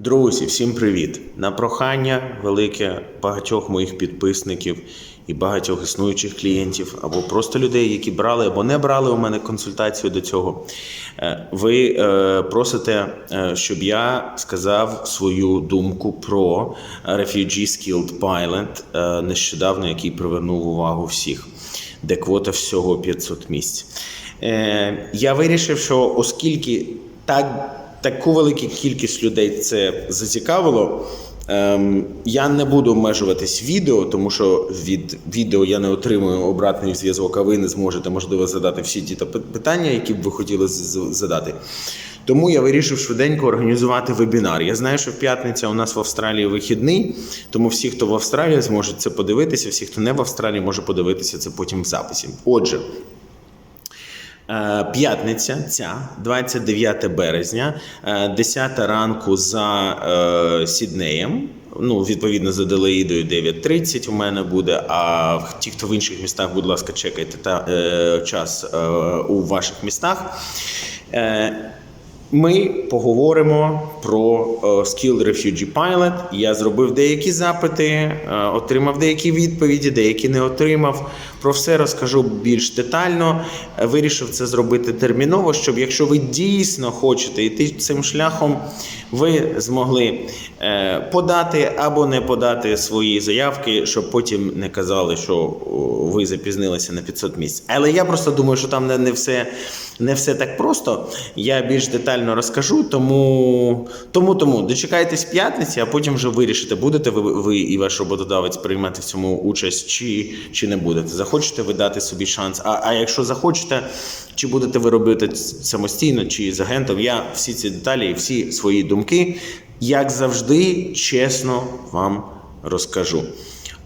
Друзі, всім привіт! На прохання велике багатьох моїх підписників і багатьох існуючих клієнтів, або просто людей, які брали або не брали у мене консультацію до цього. е, Ви е, просите, е, щоб я сказав свою думку про Refugee Skilled Pilot, нещодавно, який привернув увагу всіх, де квота всього 500 місць. Я вирішив, що оскільки так таку велику кількість людей це зацікавило. Ем, я не буду обмежуватись відео, тому що від відео я не отримую обратний зв'язок, а ви не зможете, можливо, задати всі ті питання, які б ви хотіли задати. Тому я вирішив швиденько організувати вебінар. Я знаю, що в п'ятниця у нас в Австралії вихідний, тому всі, хто в Австралії, зможуть це подивитися. Всі, хто не в Австралії, може подивитися це потім в записі. Отже, П'ятниця, ця 29 березня, е, 10 ранку за е, Сіднеєм. Ну, відповідно, за Делаїдою 9.30 у мене буде. А ті, хто в інших містах, будь ласка, чекайте та, е, час е, у ваших містах. Е, ми поговоримо про е, Skilled Refugee Pilot. Я зробив деякі запити, е, отримав деякі відповіді, деякі не отримав. Про все розкажу більш детально. Е, Вирішив це зробити терміново, щоб якщо ви дійсно хочете йти цим шляхом, ви змогли подати або не подати свої заявки, щоб потім не казали, що ви запізнилися на 500 місць. Але я просто думаю, що там не все. Не все так просто. Я більш детально розкажу, тому тому, тому дочекайтесь п'ятниці, а потім вже вирішите, будете ви, ви і ваш роботодавець приймати в цьому участь, чи, чи не будете. Захочете ви дати собі шанс. А, а якщо захочете, чи будете ви робити самостійно, чи з агентом, я всі ці деталі і всі свої думки, як завжди, чесно вам розкажу.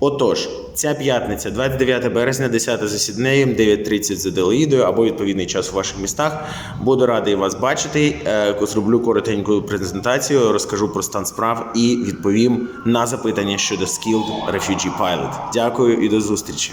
Отож, ця п'ятниця, 29 березня, 10 за Сіднеєм, 9.30 за Делеїдою або відповідний час у ваших містах. Буду радий вас бачити. Е, Зроблю коротеньку презентацію, розкажу про стан справ і відповім на запитання щодо Skilled Refugee Pilot. Дякую і до зустрічі.